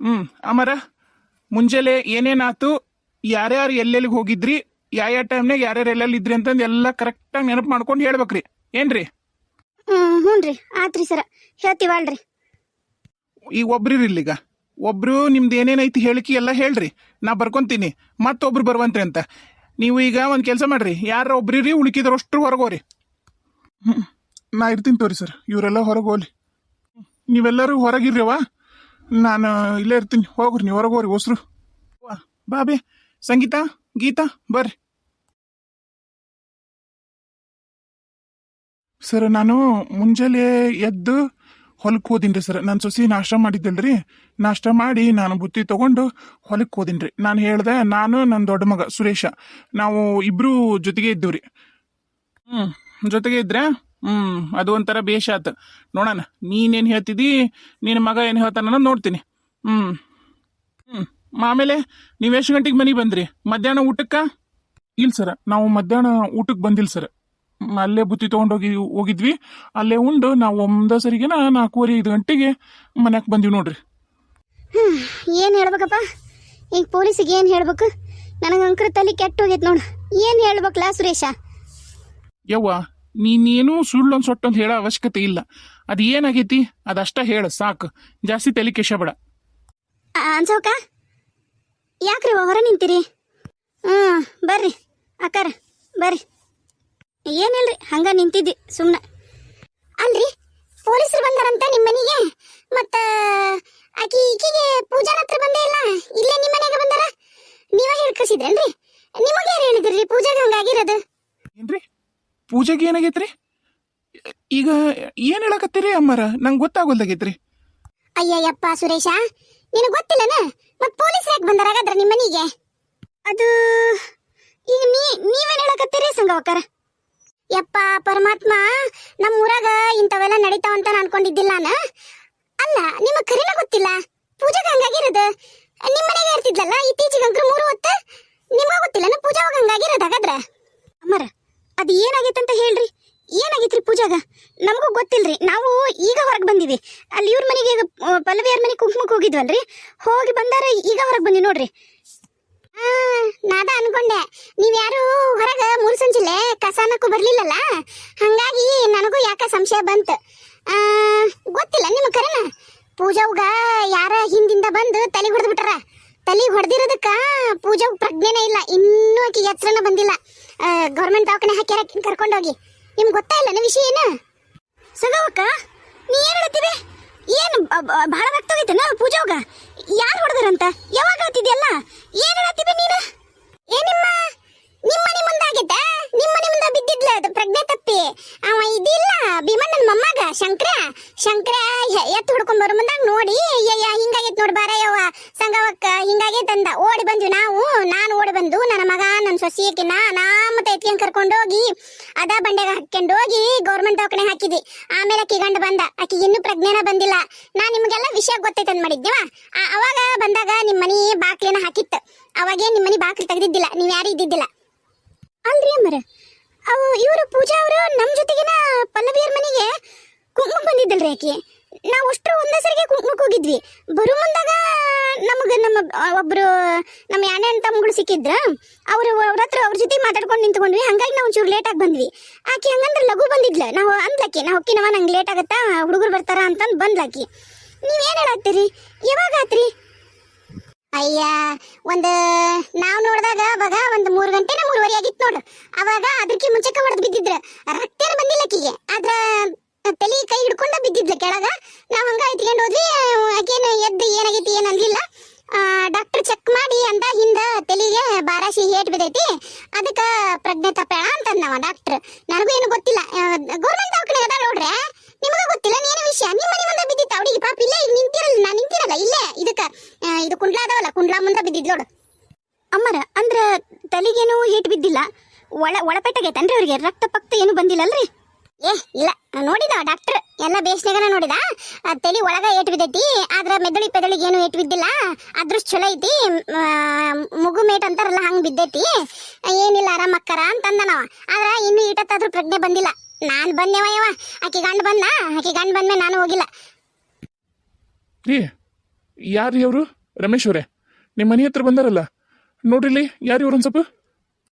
ಹ್ಮ್ ಅಮರ ಮುಂಜಾನೆ ಏನೇನಾತು ಯಾರ್ಯಾರು ಎಲ್ಲೆಲ್ಲಿಗೆ ಹೋಗಿದ್ರಿ? ಯಾವ ಯಾವ ಟೈಮ್ನಾಗ ಯಾರ್ಯಾರು ಎಲ್ಲೆಲ್ಲಿ ಇದ್ರಿ ಅಂತಂದು ಎಲ್ಲ ಕರೆಕ್ಟಾಗಿ ನೆನಪು ಮಾಡ್ಕೊಂಡು ಹೇಳ್ಬೇಕ್ರಿ. ಏನ್ರಿ? ಹ್ಞೂ ರೀ ಆತ್ರಿ ಸರ. ಹೇಳ್ತೀವಲ್ರಿ ಈಗ ಒಬ್ರು ಇಲ್ಲಿಗ. ಒಬ್ರು ನಿಮ್ದು ಏನೇನೈತಿ ಹೇಳಿಕೆ ಎಲ್ಲ ಹೇಳ್ರಿ. ನಾ ಬರ್ಕೊಂತೀನಿ. ಮತ್ತೊಬ್ರು ಬರುವಂತ್ರಿ ಅಂತ. ನೀವು ಈಗ ಒಂದು ಕೆಲಸ ಮಾಡ್ರಿ. ಯಾರ ಒಬ್ರಿರಿ ಉಳಿಕಿದ್ರು ಅಷ್ಟು ಹೊರಗೋರಿ. ಹ್ಮ್ ನಾ ಇರ್ತೀನಿ ತೋರಿ ಸರ್. ಇವರೆಲ್ಲ ಹೊರಗೋಲಿ ನೀವೆಲ್ಲರೂ ಹೊರಗಿರ್ರಿವ ನಾನು ಇಲ್ಲೇ ಇರ್ತೀನಿ. ಹೋಗ್ರಿ, ನೀವು ಹೋಗ್ರಿ, ಹೊಸ್ರು. ಬಾಬೆ ಸಂಗೀತ, ಗೀತಾ, ಬರ್ರಿ. ಸರ್, ನಾನು ಮುಂಜಾನೆ ಎದ್ದು ಹೊಲಕ್ಕೆ ಹೋದಿನ್ರಿ ಸರ್. ನಾನು ಸೊಸಿ ನಾಷ್ಟ ಮಾಡಿದ್ದಲ್ರಿ. ನಾಷ್ಟ ಮಾಡಿ ನಾನು ಬುತ್ತಿ ತಗೊಂಡು ಹೊಲಕ್ಕೆ ಹೋದಿನ್ರಿ. ನಾನು ಹೇಳ್ದೆ, ನಾನು ನನ್ನ ದೊಡ್ಡ ಮಗ ಸುರೇಶ. ನಾವು ಇಬ್ರು ಜೊತೆಗೆ ಇದ್ದೀವ್ರಿ ಹ್ಞೂ ಜೊತೆಗೆ ಇದ್ರೆ? ಹ್ಞೂ ಅದು ಒಂಥರ ಬೇಷ ಆತು ನೋಡೋಣ ನೀನೇನು ಹೇಳ್ತಿದ್ದಿ ನಿನ್ನ ಮಗ ಏನು ಹೇಳ್ತಾನ ನೋಡ್ತೀನಿ. ಹ್ಞೂ ಹ್ಞೂ ಆಮೇಲೆ ನೀವು ಎಷ್ಟು ಗಂಟೆಗೆ ಮನೆಗೆ ಬಂದ್ರಿ? ಮಧ್ಯಾಹ್ನ ಊಟಕ್ಕೆ? ಇಲ್ಲ ಸರ್ ನಾವು ಮಧ್ಯಾಹ್ನ ಊಟಕ್ಕೆ ಬಂದಿಲ್ಲ ಸರ್. ಮ್, ಅಲ್ಲೇ ಬುತ್ತಿ ತೊಗೊಂಡೋಗಿ ಹೋಗಿದ್ವಿ. ಅಲ್ಲೇ ಉಂಡು ನಾವು ಒಂದ ಸರಿಗೆನ ನಾಲ್ಕೂವರೆ ಐದು ಗಂಟೆಗೆ ಮನ್ಯಾಗ ಬಂದಿವಿ ನೋಡ್ರಿ. ಹ್ಮ್ ಏನು ಹೇಳ್ಬೇಕಪ್ಪ? ಈಗ ಪೊಲೀಸಿಗೆ ಏನು ಹೇಳ್ಬೇಕು? ನನಗೆ ಅಂಕರ ತಲೆ ಕೆಟ್ಟ ಹೋಗೈತೆ ನೋಡು. ಏನು ಹೇಳ್ಬೇಕಲ್ಲ ಸುರೇಶ? ಯವ್ವ ನೀನೇನು ಸುಳ್ಳೊಂದು ಸೊಟ್ಟೊಂದು ಹೇಳೋ ಅವಶ್ಯಕತೆ ಇಲ್ಲ. ಅದು ಏನಾಗೈತಿ? ಅದಷ್ಟ ಹೇಳು ಸಾಕು. ಜಾಸ್ತಿ ತಲೆ ಕೆಶಬೇಡ ಅನ್ಸೋಕ? ಯಾಕ್ರಿ ಹೊರ ನಿಂತೀರಿ? ಹ್ಞೂ ಬರ್ರಿ. ಅಕ್ಕಾರ ಬರ್ರಿ. ಏನಿಲ್ರಿ ಹಂಗ ನಿಂತಿದ್ದಿ ಸುಮ್ಮನೆ ಅಲ್ರಿ ಪೊಲೀಸರು ಬಂದಾರಂತ ನಿಮ್ಮ ಮನೆಗೆ ಮತ್ತ ಆಕಿ ಈಕಿಗೆ ಪೂಜಾನ ಹತ್ರ ಬಂದೇ ಇಲ್ಲ? ಇಲ್ಲೇ ನಿಮ್ಮ ಮನೆಗೆ ಬಂದಾರ? ನೀವೇ ಹೇಳ್ಕಸಿದ್ರಿ ನಿಮಗೆ ಯಾರು ಹೇಳಿದ್ರಿ ಪೂಜಾಗೆ ಹಂಗಾಗಿರೋದು? ಏನ್ರಿ? ಪೂಜೆಗೆ ಏನಾಗೈತ್ರಿ? ಈಗ ಏನ್ ಹೇಳಕತ್ತೀರಿ ಅಮ್ಮಾರ? ನಂಗೆ ಗೊತ್ತಾಗೋಲ್ದಾಗೈತ್ರಿ. ಅಯ್ಯಯ್ಯಪ್ಪ ಸುರೇಶ, ನಿನಗೆ ಗೊತ್ತಿಲ್ಲನ? ಮತ್ ಪೊಲೀಸ್ ಯಾಕೆ ಬಂದಾರ ಹಾಗಾದ್ರೆ ನಿಮ್ಮ ಮನೆಗೆ? ಅದು ಈಗ ನೀ, ನೀವೇನ್ ಹೇಳಕತ್ತೀರಿ ಸಂಗವಕರ ಯಪ್ಪ, ಪರಮಾತ್ಮ ನಮ್ಮ ಊರಾಗ ಇಂಥವೆಲ್ಲ ನಡೀತಾವಂತ ನಾನು ಅನ್ಕೊಂಡಿದ್ದಿಲ್ಲ ಅಲ್ಲ, ನಿಮ್ಮ ಕರಿನ ಗೊತ್ತಿಲ್ಲ? ಪೂಜೆಗೆ ಹಂಗಾಗಿರೋದು? ನಿಮ್ಮ ಮನೆಗೆ ಇರ್ತಿದ್ಲಲ್ಲ ಇತ್ತೀಚೆಗಂಕ್ರು ಮೂರು ಹೊತ್ತು ನಿಮಗೆ ಗೊತ್ತಿಲ್ಲ ಪೂಜಾವಾಗ ಹಂಗಾಗಿರದ ಹಾಗಾದ್ರೆ? ಅಮ್ಮರ ಅದು ಏನಾಗೈತಂತ ಹೇಳ್ರಿ? ಏನಾಗೈತ್ರಿ ಪೂಜಾಗ? ನಮಗೂ ಗೊತ್ತಿಲ್ರಿ. ನಾವು ಈಗ ಹೊರಗೆ ಬಂದಿದ್ವಿ ಅಲ್ಲಿ ಇವ್ರ ಮನೆಗೆ ಈಗ ಪಲ್ಲವಿಯರ ಮನೆಗೆ ಕುಂಕುಮಕ್ಕೆ ಹೋಗಿದ್ವಲ್ರಿ? ಹೋಗಿ ಬಂದಾರ, ಈಗ ಹೊರಗೆ ಬಂದಿ ನೋಡ್ರಿ. ಹಾ ನಾದ ಅನ್ಕೊಂಡೆ ನೀವ್ಯಾರು ಹೊರಗೆ ಮೂರು ಸಂಜಿಲೆ ಕಸಾನಕ್ಕೂ ಬರ್ಲಿಲ್ಲಲ್ಲ? ಹಂಗಾಗಿ ನನಗೂ ಯಾಕ ಸಂಶಯ ಬಂತು? ಗೊತ್ತಿಲ್ಲ ನಿಮ್ಗೆ ಕರೆನ? ಪೂಜಾವ್ಗ ಯಾರ ಹಿಂದಿಂದ ಬಂದು ತಲೆ ಹೊಡೆದು ಬಿಟ್ಟಾರ? ತಲೆ ಹೊಡೆದಿರೋದಕ್ಕ ಪೂಜಾ ಪ್ರಜ್ಞೆನೇ ಇಲ್ಲ. ಇನ್ನೂ ಆಕೆ ಎಚ್ಚರನ ಬಂದಿಲ್ಲ. ಗೌರ್ಮೆಂಟ್ ದವಾಖಾನೆ ಹಾಕ್ಯಾರ ಕರ್ಕೊಂಡೋಗಿ ನಿಮ್ಗೆ ಗೊತ್ತಾ ಇಲ್ಲ ವಿಷಯ ಏನು? ಸಗವಕ್ಕ, ನೀ ಏನು ಹೇಳ್ತೀವಿ ಏನು ಬಹಳ ರಕ್ತೋಗೈತೇನ ಪೂಜಾವಾಗ ಯಾರು ಹೊಡೆದ್ರಂತ? ಯಾವಾಗ ಹೇಳ್ತಿದ್ಯಲ್ಲ? ಏನು ಹೇಳ್ತೀವಿ ನೀನು? ಏ ನಿಮ್ಮ ನಿಮ್ಮ ಮನೆ ಮುಂದಾಗಿದ್ದ? ನಿಮ್ಮ ಮುಂದ ಬಿದ್ದಿದ್ಲ ಅದು ಪ್ರಜ್ಞೆ ತಪ್ಪಿ. ಅವ ಇದಿಲ್ಲ, ಭೀಮಣ್ಣನ ಮೊಮ್ಮಗ, ಶಂಕರ. ಶಂಕರ ಎತ್ತು ಹುಡ್ಕೊಂಡ್ ಬರೋ ಮುಂದಾಗ ನೋಡಿ ಅಯ್ಯಯ್ಯ ಹಿಂಗಾಗೈತ್ ನೋಡಿ ಯವ್ವ ಸಂಗವಕ್ಕ ಹಿಂಗಾಗೈತ್ ಅಂದ. ಓಡಿ ಬಂದ್ವಿ ನಾವು, ನಾನು ಓಡಿ ಬಂದು ನನ್ನ ಮಗ ನನ್ನ ಸೊಸಿಯಕಿನ ನಾ ಮತ್ತೆ ಎತ್ಕೊಂಡ್ ಕರ್ಕೊಂಡು ಹೋಗಿ, ಅದ ಬಂಡೆಗೆ ಹಾಕೊಂಡು ಹೋಗಿ ಗೌರ್ಮೆಂಟ್ ದವಾಖಾನೆ ಹಾಕಿದ್ವಿ. ಆಮೇಲೆ ಆಕಿ ಗಂಡ ಬಂದ. ಆಕಿ ಇನ್ನೂ ಪ್ರಜ್ಞೆನ ಬಂದಿಲ್ಲ. ನಾ ನಿಮ್ಗೆಲ್ಲ ವಿಷಯ ಗೊತ್ತೈತೆ ಅಂದ್ ಮಾಡಿದ್ಯವ ಅವಾಗ ಬಂದಾಗ ನಿಮ್ಮ ಮನಿ ಬಾಕ್ಲಿನ ಹಾಕಿತ್ತು. ಅವಾಗೇ ನಿಮ್ಮ ಮನಿ ಬಾಕ್ಲಿ ತೆಗೆದಿದ್ದಿಲ್ಲ. ನೀವು ಯಾರು ಇದ್ದಿದ್ದಿಲ್ಲ. ಅಲ್ರಿ ಅಮ್ಮರ. ಅವು ಇವರು ಪೂಜಾ ಅವರು ನಮ್ಮ ಜೊತೆಗಿನ ಪಲ್ಲವಿಯರ ಮನೆಗೆ ಕುಂಕುಮ ಬಂದಿದ್ದಲ್ರಿ ಆಕೆ. ನಾವು ಅಷ್ಟರು ಒಂದೇ ಸರಿಗೆ ಕುಂಕುಮಕ್ಕೆ ಹೋಗಿದ್ವಿ. ಬರು ಮುಂದಾಗ ನಮಗೆ ನಮ್ಮ ಒಬ್ಬರು ನಮ್ಮ ಯಾಣೆ ಅಂತ ಮಗಳು ಸಿಕ್ಕಿದ್ರ? ಅವರು ಅವ್ರ ಹತ್ರ ಅವ್ರ ಜೊತೆ ಮಾತಾಡ್ಕೊಂಡು ನಿಂತ್ಕೊಂಡ್ವಿ. ಹಂಗಾಗಿ ನಾವು ಒಂಚೂರು ಲೇಟಾಗಿ ಬಂದ್ವಿ. ಆಕೆ ಹಂಗಂದ್ರೆ ಲಘು ಬಂದಿದ್ಲ. ನಾವು ಅಂದ್ಲಾಕಿ ನಾವು ಹೊಕ್ಕಿನವ ನಂಗೆ ಲೇಟ್ ಆಗತ್ತಾ, ಹುಡುಗರು ಬರ್ತಾರ ಅಂತಂದು ಬಂದ್ಲಾಕಿ ನೀವೇನು ಹೇಳತ್ತೀರಿ? ಯಾವಾಗ ಆತ್ರಿ? ಅಯ್ಯ, ಒಂದು ನಾವು ನೋಡಿದಾಗ ಅವಾಗ ಒಂದು ಮೂರು ಗಂಟೆನ ಮೂರುವರೆ ಆಗಿತ್ತು ನೋಡು. ಅವಾಗ ಅದಕ್ಕೆ ಮುಂಚೆಕ ಹೊಡೆದು ಬಿದ್ದಿದ್ರ. ರಕ್ತೇನು ಬಂದಿಲ್ಲ ಆಕಿಗೆ ಆದ್ರ, ತಲೆ ಕೈ ಹಿಡ್ಕೊಂಡ ಬಿದ್ದಿದ್ಲ ಕೆಳಗ. ನಾವು ಹಂಗ ಇಟ್ಕೊಂಡು ಹೋದ್ವಿ ಇದು ಕುಂಡ್ಲಾ ಅದಾವಲ್ಲ ಕುಂಡ್ಲಾ ಮುಂದೆ ಬಿದ್ದಿದ್ ನೋಡು. ಅಮ್ಮರ ಅಂದ್ರ ತಲೆಗೇನು ಏಟ್ ಬಿದ್ದಿಲ್ಲ. ಒಳ ಒಳಪೆಟ್ಟಾಗೈತನ್ರಿ ಅವ್ರಿಗೆ ರಕ್ತ ಪಕ್ತ ಏನು ಬಂದಿಲ್ಲಲ್ರಿ? ಏ ಇಲ್ಲ. ನೋಡಿದ ಡಾಕ್ಟರ್ ಎಲ್ಲ ಬೇಸ್ನಾಗನ ನೋಡಿದ. ಆ, ತಲೆ ಒಳಗ ಏಟ್ ಬಿದ್ದೈತಿ ಆದ್ರ ಮೆದುಳಿ ಪೆದಳಿಗೆ ಏನು ಏಟ್ ಬಿದ್ದಿಲ್ಲ. ಅದ್ರಷ್ಟು ಚಲೋ ಐತಿ ಮಗು ಮೇಟ್ ಅಂತಾರಲ್ಲ ಹಂಗ್ ಬಿದ್ದೈತಿ. ಏನಿಲ್ಲ ಆರಾಮ್ ಅಕ್ಕಾರ ಅಂತಂದನವ ಆದ್ರ ಇನ್ನು ಈಟತ್ತಾದ್ರೂ ಪ್ರಜ್ಞೆ ಬಂದಿಲ್ಲ. ನಾನ್ ಬಂದೆವ ಯವ ಆಕಿ ಗಂಡ ಬಂದ ಆಕಿ ಗಂಡ ಬಂದ್ಮೇಲೆ ನಾನು ಹೋಗಿಲ್ಲ. ಯಾರು ಇವರು? ರಮೇಶ್ ಅವರೇ. ನಿಮ್ಮ ಮನೆ ಹತ್ರ ಬಂದಾರಲ್ಲ. ನೋಡ್ರಿಲಿ ಯಾರು ಇವ್ರು ಒಂದು ಸ್ವಲ್ಪ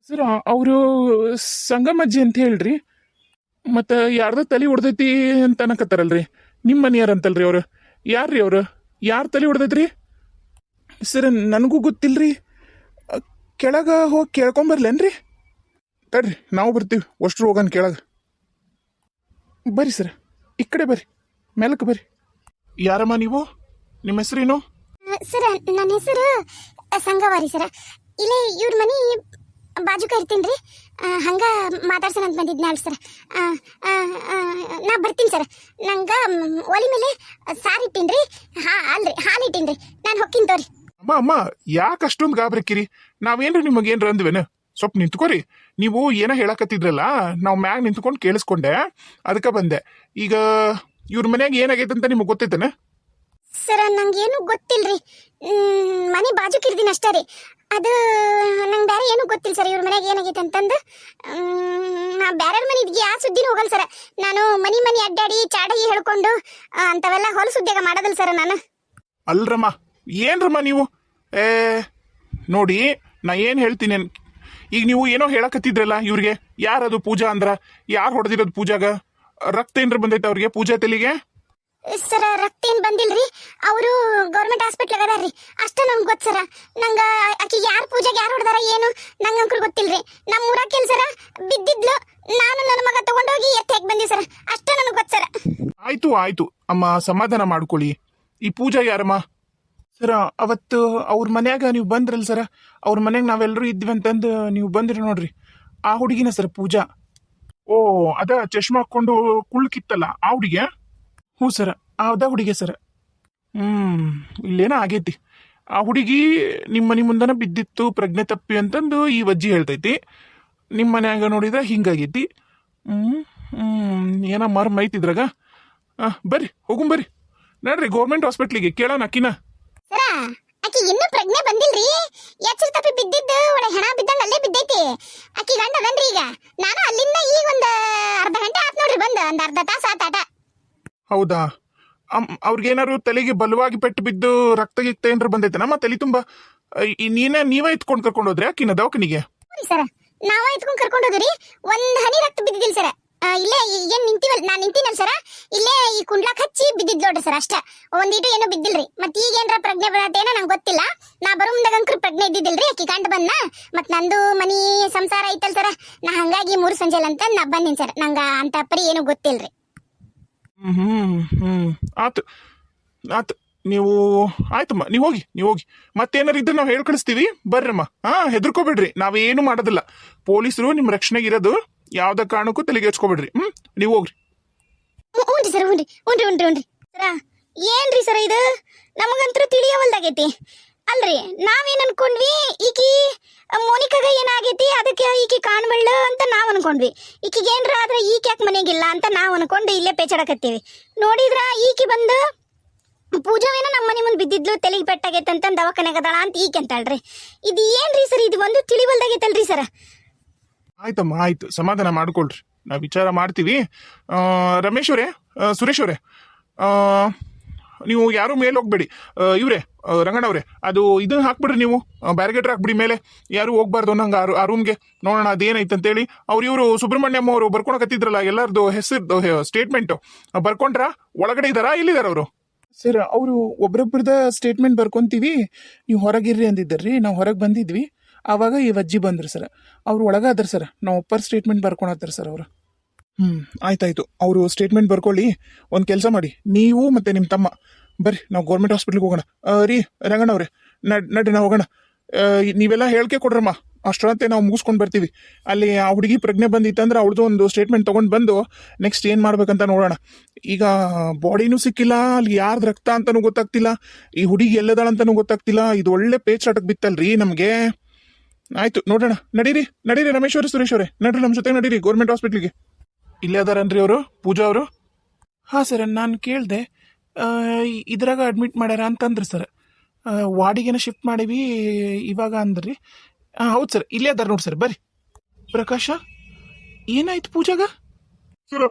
ಸರ್ ಅವರು ಸಂಗಮಜ್ಜಿ ಅಂತ ಹೇಳ್ರಿ. ಮತ್ತು ಯಾರ್ದ ತಲೆ ಹೊಡ್ದೈತಿ ಅಂತ ಅನ್ನಕತ್ತಾರಲ್ರಿ ನಿಮ್ಮ ಮನೆಯಾರ ಅಂತಲ್ರಿ ಅವ್ರು. ಯಾರ್ರಿ ಅವರು? ಯಾರು ತಲೆ ಹೊಡ್ದೈತ್ರಿ? ಸರ್, ನನಗೂ ಗೊತ್ತಿಲ್ರಿ. ಕೆಳಗೆ ಕೆಳಗ ಹೋಗಿ ಕೇಳ್ಕೊಂಬರ್ಲೇನ್ರಿ? ತಡ್ರಿ, ನಾವು ಬರ್ತೀವಿ. ಅಷ್ಟ್ರು ಹೋಗನ್ ಕೆಳಗ. ಬರ್ರಿ ಸರ್. ಈ ಕಡೆ ಬರ್ರಿ. ಮೇಲಕ್ಕೆ ಬರ್ರಿ. ಯಾರಮ್ಮ ನೀವು? ನಿಮ್ಮ ಹೆಸರೇನು? ಸರ್ ನನ್ನ ಹೆಸರು ಸಂಗವಾರಿ ಸರ. ಇಲ್ಲಿ ಇವ್ರ ಮನಿ ಬಾಜುಕ ಇರ್ತೀನಿ ರೀ. ಹಂಗ ಮಾತಾಡ್ಸೋಣ ಅಂತ ಬಂದಿದ್ನಾಳ್ ಸರ್. ಆ, ಆ, ಆ, ನಾ ಬರ್ತೀನಿ ಸರ್. ನಂಗ ಒಲಿ ಮೇಲೆ ಸಾರು ಇಟ್ಟೀನಿ ರೀ. ಹಾ ಅಲ್ರಿ ಹಾಲು ಇಟ್ಟೀನಿ ರೀ. ನಾನು ಹೊಕ್ಕಿನ ತೋರಿ. ಅಮ್ಮ ಅಮ್ಮ ಯಾಕೆ ಅಷ್ಟೊಂದು ಗಾಬರಿಕಿರಿ ನಾವೇನ್ರಿ ನಿಮಗೇನ್ರ ಅಂದ್ವೇನು? ಸ್ವಲ್ಪ ನಿಂತ್ಕೋರಿ. ನೀವು ಏನೋ ಹೇಳಕತ್ತಿದ್ರಲ್ಲ ನಾವು ಮ್ಯಾಗ ನಿಂತ್ಕೊಂಡು ಕೇಳಿಸ್ಕೊಂಡೆ. ಅದಕ್ಕೆ ಬಂದೆ. ಈಗ ಇವ್ರ ಮನ್ಯಾಗ ಏನಾಗೈತೆ ಅಂತ ನಿಮಗೆ ಗೊತ್ತೈತೇನ? ಸರ, ನಂಗೇನು ಗೊತ್ತಿಲ್ರಿ. ಮನೆ ಬಾಜು ಕಿರ್ದಿನ ಅಷ್ಟೇ ರೀ. ಅದು, ನಂಗೆ ಬೇರೆ ಏನು ಗೊತ್ತಿಲ್ಲ ಸರ್, ಇವ್ರ ಮನೆಗೆ ಏನಾಗೈತೆ ಅಂತಂದು. ನಾ ಬೇರೆ ಮನೆಗೆ ಯಾವ ಸುದ್ದಿನೂ ಹೋಗಲ್ಲ ಸರ್. ನಾನು ಮನಿ ಮನಿ ಅಡ್ಡಾಡಿ ಚಾಡಗಿ ಹೇಳ್ಕೊಂಡು ಅಂತವೆಲ್ಲ ಅಂಥವೆಲ್ಲ ಹೊಲಸು ಉದ್ಯೋಗ ಮಾಡೋದಿಲ್ಲ ಸರ್ ನಾನು. ಅಲ್ರಮ್ಮ, ಏನ್ರಮ್ಮ ನೀವು? ಏ, ನೋಡಿ, ನಾ ಏನು ಹೇಳ್ತೀನಿ ಈಗ ನೀವು ಏನೋ ಹೇಳಕತ್ತಿದ್ರಲ್ಲ ಇವ್ರಿಗೆ, ಯಾರದು ಪೂಜಾ ಅಂದ್ರ? ಯಾರು ಹೊಡೆದಿರೋದು ಪೂಜಾಗ? ರಕ್ತ ಏನ್ರ ಬಂದೈತೆ ಅವ್ರಿಗೆ ಪೂಜಾ ತಲೆಗೆ? ಸರ ರಕ್ತ ಏನ್ ಬಂದಿಲ್ರಿ? ಅವರು ಗೌರ್ಮೆಂಟ್ ಹಾಸ್ಪಿಟ್ಲ್ ಅದಾರ್ರಿ. ಅಷ್ಟ ನಮ್ಗೆ ಗೊತ್ತು ಸರ. ನಂಗ ಆಕಿ ಯಾರು ಪೂಜೆಗೆ ಯಾರು ಹೊಡೆದಾರ ಏನು? ನಂಗೆ ಅಂಕರು ಗೊತ್ತಿಲ್ರಿ. ನಮ್ಮ ಊರ ಸರ, ಬಿದ್ದಿದ್ಲು, ನಾನು ನನ್ನ ಮಗ ತಗೊಂಡೋಗಿ ಎತ್ತಿ ಹಾಕಿ ಬಂದಿ ಸರ? ಅಷ್ಟ ನನಗೆ ಗೊತ್ತು ಸರ. ಆಯ್ತು ಆಯ್ತು. ಅಮ್ಮ, ಸಮಾಧಾನ ಮಾಡ್ಕೊಳ್ಳಿ. ಈ ಪೂಜಾ ಯಾರಮ್ಮ? ಸರ, ಅವತ್ತು ಅವ್ರ ಮನ್ಯಾಗ ನೀವು ಬಂದ್ರಲ್ಲ ಸರ? ಅವ್ರ ಮನ್ಯಾಗ ನಾವೆಲ್ಲರೂ ಇದ್ವಿ ಅಂತಂದು ನೀವು ಬಂದ್ರಿ ನೋಡ್ರಿ. ಆ ಹುಡುಗಿನ ಸರ್ ಪೂಜಾ. ಓ, ಅದ ಚಶ್ಮಾ ಹಾಕೊಂಡು ಕುಳ್ಕಿತ್ತಲ್ಲ, ಆ ಹುಡುಗಿಯ ಹ್ಞೂ ಸರ ಅದ ಹುಡುಗಿ ಸರ. ಹ್ಞೂ ಇಲ್ಲೇನೋ ಆಗೈತಿ. ಆ ಹುಡುಗಿ ನಿಮ್ಮ ಮನೆ ಮುಂದನ ಬಿದ್ದಿತ್ತು, ಪ್ರಜ್ಞೆ ತಪ್ಪಿ ಅಂತಂದು ಈ ವಜ್ಜಿ ಹೇಳ್ತೈತಿ. ನಿಮ್ಮ ಮನ್ಯಾಗ ನೋಡಿದ್ರೆ ಹಿಂಗಾಗೈತಿ. ಹ್ಞೂ ಹ್ಞೂ ಏನೋ ಮರ್ಮ ಐತಿದ್ರಾಗ ಹಾಂ ಬರ್ರಿ, ಹೋಗುಂ ಬರ್ರಿ. ನಡ್ರಿ ಗೌರ್ಮೆಂಟ್ ಹಾಸ್ಪಿಟ್ಲಿಗೆ ಕೇಳೋಣ ಅಕ್ಕಿನ. ಸರ ಆಕಿ ಇನ್ನೂ ಪ್ರಜ್ಞೆ ಬಂದಿಲ್ರಿ? ಎಚ್ಚರ ತಪ್ಪಿ ಬಿದ್ದಿದ್ದು ಒಳ್ಳೆ ಹೆಣ ಬಿದ್ದಂಗ ಅಲ್ಲೇ ಬಿದ್ದೈತಿ. ಆಕಿ ಗಂಡ ಈಗ. ನಾನು ಅಲ್ಲಿಂದ ಈಗ ಒಂದು ಅರ್ಧ ಗಂಟೆ ಆತ್ ನೋಡ್ರಿ ಬಂದು, ಒಂದು ಅರ್ಧ ತಾಸ ಆತಾಟ ಹೌದಾ? ಅಮ್ ಅವ್ರಿಗೇನಾರು ತಲೆಗೆ ಬಲವಾಗಿ ಪೆಟ್ಟು ಬಿದ್ದು ರಕ್ತ ಗಿಕ್ತ ಏನಾರು ಬಂದೈತೆ ನಮ್ಮ ತಲೆ ತುಂಬಾ ನೀನೇ, ನೀವೇ ಎತ್ಕೊಂಡು ಕರ್ಕೊಂಡು ಹೋದ್ರೆ ಅಕ್ಕಿನ ದವಾಖಾನಿಗೆ? ಸರ, ನಾವೇ ಎತ್ಕೊಂಡ್ ಕರ್ಕೊಂಡು ಹೋದ್ರಿ. ಒಂದ್ ಹನಿ ರಕ್ತ ಬಿದ್ದಿದ್ದಿಲ್ಲ ಸರ. ಇಲ್ಲೇ ಏನ್ ನಿಂತೀವಲ್, ನಾನ್ ನಿಂತೀನಲ್ ಸರ. ಇಲ್ಲೇ ಈ ಕುಂಡ್ಲಾಕ್ ಹಚ್ಚಿ ಬಿದ್ದಿದ್ ನೋಡ್ರಿ ಸರ್ ಅಷ್ಟ. ಒಂದಿಟ್ಟು ಏನೋ ಬಿದ್ದಿಲ್ರಿ. ಮತ್ ಈಗ ಏನ್ರ ಪ್ರಜ್ಞೆ ಬರತ್ತೇನೋ ನಂಗೆ ಗೊತ್ತಿಲ್ಲ. ನಾ ಬರೋ ಮುಂದಾಗ ಪ್ರಜ್ಞೆ ಇದ್ದಿದ್ದಿಲ್ರಿ ಅಕ್ಕಿ ಗಂಡ ಬಂದ ಮತ್ ನಂದು ಮನಿ ಸಂಸಾರ ಐತಲ್ ಸರ. ನಾ ಹಂಗಾಗಿ ಮೂರು ಸಂಜೆಲ್ ಅಂತ ನಾ ಬಂದಿನಿ ಸರ್. ನಂಗ ಅಂತ ಪರಿ ಏನು ಗೊತ್ತಿಲ್ರಿ. ಆತು ಆತು, ನೀವು ಆಯ್ತಮ್ಮ ನೀವು ಹೋಗಿ ನೀವು ಹೋಗಿ. ಮತ್ತೇನಾರು ಇದ್ರೆ ನಾವು ಹೇಳ್ಕಳಿಸ್ತೀವಿ. ಬರ್ರಮ್ಮ. ಹಾ, ಹೆದರ್ಕೋಬೇಡ್ರಿ. ನಾವೇನು ಮಾಡೋದಿಲ್ಲ. ಪೊಲೀಸರು ನಿಮ್ಮ ರಕ್ಷಣೆಗೆ ಇರೋದು ಯಾವ್ದ ಕಾರಣಕ್ಕೂ ತಲೆಗೆ ಹಚ್ಕೋಬೇಡ್ರಿ. ಹ್ಮ್, ನೀವು ಹೋಗ್ರಿ. ಹ್ಞೂನ್ರಿ ಸರ್, ಏನ್ರಿ ಸರ್ ಇದು? ನಮಗಂತೂ ತಿಳಿಯವಲ್ದಾಗೈತಿ. ಅಲ್ರಿ, ನಾವೇನ್ ಅನ್ಕೊಂಡ್ವಿ, ಈಕಿ ಮೋನಿಕಾಗ ಏನಾಗೈತಿ, ಅದಕ್ಕೆ ಈಕಿ ಕಾಣ್ಬಳ್ಳ ಅಂತ ನಾವ್ ಅನ್ಕೊಂಡ್ವಿ. ಈಕಿಗೆ ಏನ್ರ ಆದ್ರೆ ಈಕೆ ಯಾಕೆ ಮನೆಗಿಲ್ಲ ಅಂತ ನಾವ್ ಅನ್ಕೊಂಡು ಇಲ್ಲೇ ಪೇಚಾಡಕತ್ತೀವಿ. ನೋಡಿದ್ರ ಈಕಿ ಬಂದು, ಪೂಜಾವೇನ ನಮ್ಮ ಮನೆ ಮುಂದೆ ಬಿದ್ದಿದ್ಲು, ತಲೆಗೆ ಪೆಟ್ಟಾಗೈತೆ ಅಂತ ದವಾಖಾನೆಗೆ ಅಂತ ಈಕೆ ಅಂತಾಳ್ರಿ. ಇದು ಏನ್ರಿ ಸರ್, ಇದು ಒಂದು ತಿಳಿವಲ್ದಾಗೈತಲ್ರಿ ಸರ್? ಆಯ್ತಮ್ಮ, ಆಯ್ತು. ಸಮಾಧಾನ ಮಾಡ್ಕೊಳ್ರಿ. ನಾವು ವಿಚಾರ ಮಾಡ್ತೀವಿ. ರಮೇಶ್ ಅವರೇ ಸುರೇಶ್ ಅವರೇ. ನೀವು ಯಾರು ಮೇಲೆ ಹೋಗ್ಬೇಡಿ. ಇವರೇ ರಂಗಣ್ಣವ್ರೆ ಅದು ಇದನ್ನ ಹಾಕ್ಬಿಡ್ರಿ ನೀವು. ಬ್ಯಾರಿಗೇಟರ್ ಹಾಕ್ಬಿಡಿ ಮೇಲೆ. ಯಾರು ಹೋಗ್ಬಾರ್ದು ನಂಗೆ ಆ ರೂಮ್ಗೆ ನೋಡೋಣ ಅದೇನೈತೆ ಅಂತೇಳಿ. ಅವ್ರು ಇವರು ಸುಬ್ರಹ್ಮಣ್ಯಮ್ ಅವರು ಬರ್ಕೊಳಕತ್ತಿದ್ರಲ್ಲ ಎಲ್ಲರದು ಹೆಸರು ಸ್ಟೇಟ್ಮೆಂಟ್ ಬರ್ಕೊಂಡ್ರ? ಒಳಗಡೆ ಇದ್ದಾರಾ ಇಲ್ಲಿದಾರ ಅವರು? ಸರ್ ಅವರು ಒಬ್ರೊಬ್ರದ ಸ್ಟೇಟ್ಮೆಂಟ್ ಬರ್ಕೊಂತೀವಿ. ನೀವು ಹೊರಗಿರ್ರಿ ಅಂದಿದ್ದರ್ರಿ. ನಾವು ಹೊರಗೆ ಬಂದಿದ್ವಿ. ಆವಾಗ ಈ ಅಜ್ಜಿ ಬಂದ್ರು ಸರ್ ಅವ್ರು ಒಳಗಾದ್ರು ಸರ್ ನಾವು ಒಪ್ಪರ್ ಸ್ಟೇಟ್ಮೆಂಟ್ ಬರ್ಕೊಳತ್ತಾರ ಸರ್ ಅವರು. ಹ್ಞೂ ಆಯ್ತಾಯ್ತು. ಅವರು ಸ್ಟೇಟ್ಮೆಂಟ್ ಬರ್ಕೊಳ್ಳಿ. ಒಂದು ಕೆಲಸ ಮಾಡಿ. ನೀವು ಮತ್ತೆ ನಿಮ್ಮ ತಮ್ಮ. ಬರ್ರಿ, ನಾವು ಗೌರ್ಮೆಂಟ್ ಹಾಸ್ಪಿಟ್ಲಿಗೆ ಹೋಗೋಣ. ರೀ ರೀ ರಂಗಣ್ಣವ್ರೆ ನಡ್ ನಡ್ರಿ ನಾವು ಹೋಗೋಣ ನೀವೆಲ್ಲ ಹೇಳಿಕೆ ಕೊಡ್ರಮ್ಮ. ಅಷ್ಟರಂತೆ ನಾವು ಮುಗಿಸ್ಕೊಂಡು ಬರ್ತೀವಿ. ಅಲ್ಲಿ ಆ ಹುಡುಗಿ ಪ್ರಜ್ಞೆ ಬಂದಿತ್ತಂದ್ರೆ ಅವಳದು ಒಂದು ಸ್ಟೇಟ್ಮೆಂಟ್ ತಗೊಂಡು ಬಂದು ನೆಕ್ಸ್ಟ್ ಏನು ಮಾಡ್ಬೇಕಂತ ನೋಡೋಣ. ಈಗ ಬಾಡಿನೂ ಸಿಕ್ಕಿಲ್ಲ, ಅಲ್ಲಿ ಯಾರ್ದು ರಕ್ತ ಅಂತನೂ ಗೊತ್ತಾಗ್ತಿಲ್ಲ, ಈ ಹುಡುಗಿ ಎಲ್ಲದಾಳಂತನೂ ಗೊತ್ತಾಗ್ತಿಲ್ಲ, ಇದು ಒಳ್ಳೆ ಪೇಚಾಟಕ್ಕೆ ಬಿತ್ತಲ್ರಿ ನಮಗೆ. ಆಯ್ತು, ನೋಡೋಣ. ನಡೀರಿ ನಡೀರಿ ರಮೇಶ್ವರ ಸುರೇಶ್ ಅವರೇ ನಡ್ರಿ ನಮ್ಮ ಜೊತೆ ನಡೀರಿ ಗೌರ್ಮೆಂಟ್ ಹಾಸ್ಪಿಟ್ಲಿಗೆ ಇಲ್ಲೇ ಅದಾರನ್ರಿ ಅವರು? ಪೂಜಾ ಅವರು? ಹಾಂ ಸರ್, ನಾನು ಕೇಳಿದೆ. ಇದ್ರಾಗ ಅಡ್ಮಿಟ್ ಮಾಡ್ಯಾರ ಅಂತಂದ್ರಿ ಸರ್. ವಾರ್ಡಿಗೇನ ಶಿಫ್ಟ್ ಮಾಡೀವಿ, ಇವಾಗ ಅಂದ್ರಿ. ಹಾಂ ಹೌದು ಸರ್, ಇಲ್ಲೇ ಅದಾರ ನೋಡಿ ಸರ್, ಬರ್ರಿ. ಪ್ರಕಾಶ, ಏನಾಯ್ತು ಪೂಜಾಗ? ಸರ,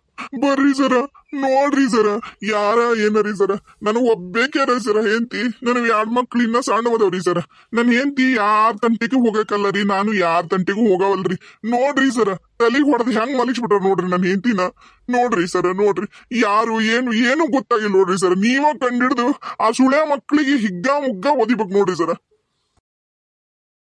ಬರ್ರಿ ಸರ, ನೋಡ್ರಿ ಸರ, ಯಾರ, ಏನರಿ ಸರ ನನ್ ಒಬ್ಬೇಕ್ಯಾರ ಸರ, ಹೆಂಡತಿ ನನ್ ಎರಡ್ ಮಕ್ಳು ಇನ್ನ ಸಣ್ಣವದವ್ರಿ ಸರ. ನನ್ ಹೆಂಡತಿ ಯಾರ ತಂಟಿಗೂ ಹೋಗಕ್ಕಲ್ಲ ರೀ ನಾನು ಯಾರ್ ತಂಟಿಗೂ ಹೋಗವಲ್ರಿ. ನೋಡ್ರಿ ಸರ ತಲೆ ಹೊಡೆದ್ ಹೆಂಗ್ ಮಲಗಿಸ್ಬಿಟ್ರ ನೋಡ್ರಿ ನನ್ ಹೆಂಡತಿನ. ನೋಡ್ರಿ ಸರ, ನೋಡ್ರಿ, ಯಾರು, ಏನು ಏನು ಗೊತ್ತಾಗಿಲ್ಲ ನೋಡ್ರಿ ಸರ. ನೀವ ಕಂಡಿಡ್ದು ಆ ಸುಳೆ ಮಕ್ಳಿಗೆ ಹಿಗ್ಗ ಮುಗ್ಗ ಒದಿಬೇಕು ನೋಡ್ರಿ ಸರ.